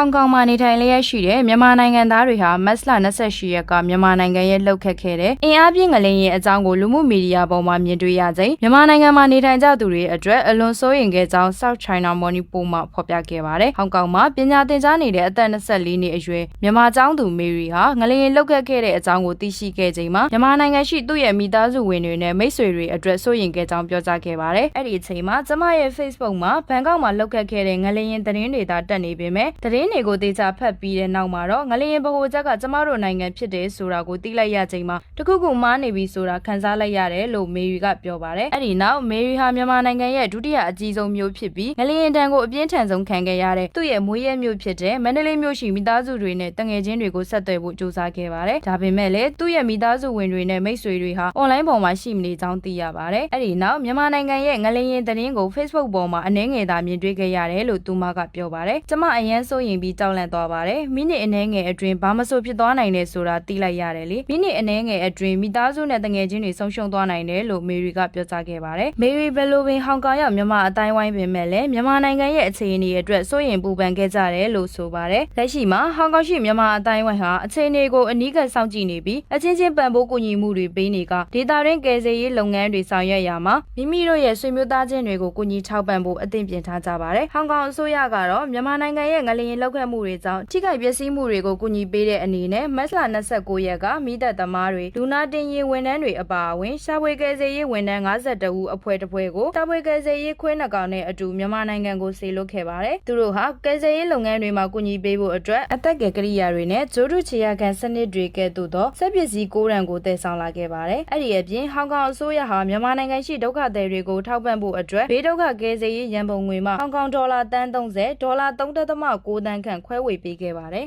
ဟောင်ကောင်မှာနေထိုင်လျက်ရှိတဲ့မြန်မာနိုင်ငံသားတွေဟာမတ်လ28ရက်ကမြန်မာနိုင်ငံရဲ့လှုပ်ခတ်ခဲ့တဲ့အင်အားပြင်းငလင်းရဲ့အကြောင်းကိုလူမှုမီဒီယာပေါ်မှာမြင်တွေ့ရချိန်မြန်မာနိုင်ငံမှာနေထိုင်ကြသူတွေအတွက်အလွန်စိုးရိမ်ခဲ့ကြောင်း South China Morning Post မှဖော်ပြခဲ့ပါတယ်။ဟောင်ကောင်မှာပညာသင်ကြားနေတဲ့အသက်24နှစ်အရွယ်မြန်မာကျောင်းသူမေရီဟာငလင်းလှုပ်ခတ်ခဲ့တဲ့အကြောင်းကိုသိရှိခဲ့ချိန်မှာမြန်မာနိုင်ငံရှိသူ့ရဲ့မိသားစုဝင်တွေနဲ့မိတ်ဆွေတွေအတွက်စိုးရိမ်ခဲ့ကြောင်းပြောကြားခဲ့ပါတယ်။အဲ့ဒီအချိန်မှာကျမရဲ့ Facebook မှာဘန်ကောက်မှာလှုပ်ခတ်ခဲ့တဲ့ငလျင်သတင်းတွေသာတက်နေပေမဲ့သတင်းတွေကိုသေချာဖတ်ပြီးတဲ့နောက်မှာတော့ငလျင်ဗဟိုချက်ကကျမတို့နိုင်ငံဖြစ်တယ်ဆိုတာကိုသိလိုက်ရချိန်မှာတခုခုမှားနေပြီဆိုတာခန်းစားလိုက်ရတယ်လို့မေရီကပြောပါတယ်။အဲ့ဒီနောက်မေရီဟာမြန်မာနိုင်ငံရဲ့ဒုတိယအကြီးဆုံးမြို့ဖြစ်ပြီးငလျင်တန်ကိုအပြင်းထန်ဆုံးခံခဲ့ရတဲ့သူ့ရဲ့မွေးရဲမြို့ဖြစ်တဲ့မန္တလေးမြို့ရှိမိသားစုတွေနဲ့တငယ်ချင်းတွေကိုဆက်သွယ်ဖို့ကြိုးစားခဲ့ပါတယ်။ဒါပေမဲ့လည်းသူ့ရဲ့မိသားစုဝင်တွေနဲ့မိတ်ဆွေတွေဟာအွန်လိုင်းပေါ်မှာရှိမနေကြောင်းသိရပါတယ်။အဲ့ဒီနောက်မြန်မာနိုင်ငံရဲ့ငလျင်သတင်းကို Facebook ပေါ်မှာအနှဲငယ်သာမြင်တွေ့ခဲ့ရတယ်လို့သူမကပြောပါတယ်။ကျမအရန်စိုးရင်ပြီးကြောက်လန့်သွားပါတယ်။မိနစ်အနှဲငယ်အတွင်းဘာမဆိုဖြစ်သွားနိုင်တယ်ဆိုတာသိလိုက်ရတယ်လေ။မိနစ်အနှဲငယ်အတွင်းမိသားစုနဲ့တငယ်ချင်းတွေဆုံးရှုံးသွားနိုင်တယ်လို့မေရီကပြောကြားခဲ့ပါတယ်။မေရီဘယ်လိုပင်ဟောင်ကောင်ရောက်မြန်မာအတိုင်းဝိုင်းပင်မဲ့လည်းမြန်မာနိုင်ငံရဲ့အခြေအနေအတွက်စိုးရင်ပူပန်ခဲ့ကြတယ်လို့ဆိုပါတယ်။လက်ရှိမှာဟောင်ကောင်ရှိမြန်မာအတိုင်းဝိုင်းဟာအခြေအနေကိုအနီးကပ်စောင့်ကြည့်နေပြီးအချင်းချင်းပံ့ပိုးကူညီမှုတွေပေးနေကဒေတာရင်းကယ်ဆယ်ရေးလုပ်ငန်းတွေဆောင်ရွက်ရမှာမိမိတို့ရဲ့ဆွေမျိုးသားချင်းတွေကိုကူညီထောက်ပံ့ဖို့အသင့်ပြင်ထားကြပါတယ်။ဟောင်ကောင်အစိုးရကတော့မြန်မာနိုင်ငံရဲ့ငလျင်လောက်ခတ်မှုတွေကြောင့်ထိခိုက်ပျက်စီးမှုတွေကိုကူညီပေးတဲ့အနေနဲ့မတ်လ29ရက်ကမိသက်သမားတွေလူနာတင်ရေးဝန်ထမ်းတွေအပါအဝင်ရှာဖွေကယ်ဆယ်ရေးဝန်ထမ်း52ဦးအဖွဲ့တစ်ဖွဲ့ကိုရှာဖွေကယ်ဆယ်ရေးခွဲနှကောင်နဲ့အတူမြန်မာနိုင်ငံကိုဆေလွတ်ခဲ့ပါတယ်။သူတို့ဟာကယ်ဆယ်ရေးလုပ်ငန်းတွေမှာကူညီပေးဖို့အတွက်အသက်ကယ်ကိရိယာတွေနဲ့ဂျိုးတုချေရကန်စနစ်တွေကဲ့သို့သောစက်ပစ္စည်းကိုးရံကိုတည်ဆောင်လာခဲ့ပါတယ်။အဲ့ဒီအပြင်ဟောင်ကောင်အစိုးရဟာမြန်မာနိုင်ငံရှိဒုက္ခသည်တွေကိုထောက်ပံ့ဖို့အတွက်ဘေးဒုက္ခကယ်ဆယ်ရေးရန်ပုံငွေမှဟောင်ကောင်ဒေါ်လာတန်း30ဒေါ်လာ3.9တန်းခန့်ခွဲဝေပေးခဲ့ပါတယ်